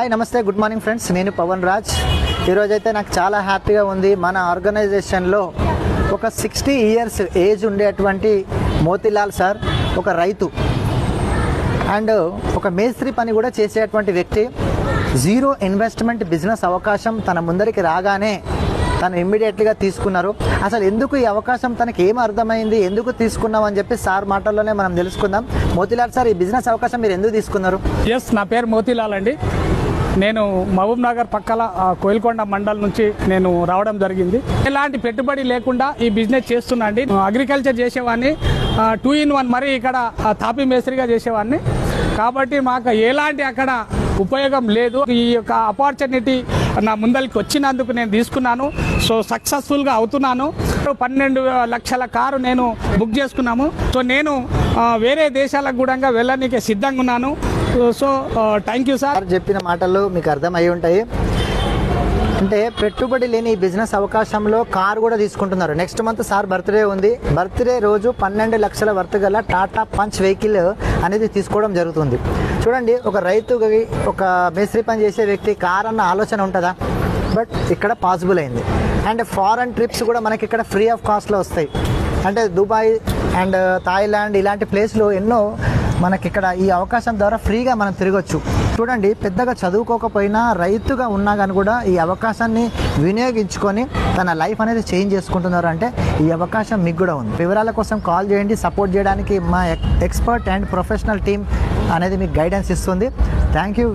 Hi నమస్తే good morning friends. నేను పవన్ రాజ్. ఈరోజైతే నాకు చాలా హ్యాపీగా ఉంది. మన ఆర్గనైజేషన్లో ఒక సిక్స్టీ ఇయర్స్ ఏజ్ ఉండేటువంటి మోతిలాల్ సార్ ఒక రైతు. అండ్ ఒక మేస్త్రి పని కూడా చేసేటువంటి వ్యక్తి. జీరో ఇన్వెస్ట్మెంట్ బిజినెస్ అవకాశం తన ముందరికి రాగానే తను ఇమ్మీడియట్లీగా తీసుకున్నారు. అసలు ఎందుకు ఈ అవకాశం తనకి ఏం అర్థమైంది? ఎందుకు తీసుకున్నాం అని చెప్పి సార్ మాటల్లోనే మనం తెలుసుకుందాం. మోతిలాల్ సార్ ఈ బిజినెస్ అవకాశం మీరు ఎందుకు తీసుకున్నారు? ఎస్ నా పేరు మోతిలాల్ అండి. నేను మహబూబ్ నగర్ పక్కల కోయిల్కొండ మండల్ నుంచి నేను రావడం జరిగింది. ఎలాంటి పెట్టుబడి లేకుండా ఈ బిజినెస్ చేస్తున్నాండి. అగ్రికల్చర్ చేసేవాడిని టూ ఇన్ వన్ మరి ఇక్కడ తాపి మేస్త్రిగా చేసేవాడిని కాబట్టి మాకు ఎలాంటి అక్కడ ఉపయోగం లేదు. ఈ యొక్క ఆపర్చునిటీ నా ముందరికి వచ్చినందుకు నేను తీసుకున్నాను. సో సక్సెస్ఫుల్గా అవుతున్నాను. పన్నెండు లక్షల కారు నేను బుక్ చేసుకున్నాము. సో నేను వేరే దేశాలకు కూడా వెళ్ళడానికి సిద్ధంగా ఉన్నాను. సో థ్యాంక్ యూ సార్ చెప్పిన మాటలు మీకు అర్థమై ఉంటాయి. అంటే పెట్టుబడి లేని బిజినెస్ అవకాశంలో కార్ కూడా తీసుకుంటున్నారు. నెక్స్ట్ మంత్ సార్ బర్త్డే ఉంది. బర్త్డే రోజు పన్నెండు లక్షల వర్త్ గల టాటా పంచ్ వెహికల్ అనేది తీసుకోవడం జరుగుతుంది. చూడండి ఒక రైతుకి ఒక మేస్త్రి పని చేసే వ్యక్తి కార్ అన్న ఆలోచన ఉంటుందా? బట్ ఇక్కడ పాసిబుల్ అయింది. అండ్ ఫారెన్ ట్రిప్స్ కూడా మనకి ఇక్కడ ఫ్రీ ఆఫ్ కాస్ట్లో వస్తాయి. అంటే దుబాయ్ అండ్ uh, థాయిలాండ్ ఇలాంటి ప్లేస్లో ఎన్నో మనకి ఇక్కడ ఈ అవకాశం ద్వారా ఫ్రీగా మనం తిరగచ్చు. చూడండి పెద్దగా చదువుకోకపోయినా రైతుగా ఉన్నా కానీ కూడా ఈ అవకాశాన్ని వినియోగించుకొని తన లైఫ్ అనేది చేంజ్ చేసుకుంటున్నారు అంటే ఈ అవకాశం మీకు కూడా ఉంది. వివరాల కోసం కాల్ చేయండి సపోర్ట్ చేయడానికి మా ఎక్స్పర్ట్ అండ్ ప్రొఫెషనల్ టీం అనేది మీకు గైడెన్స్ ఇస్తుంది. Thank you.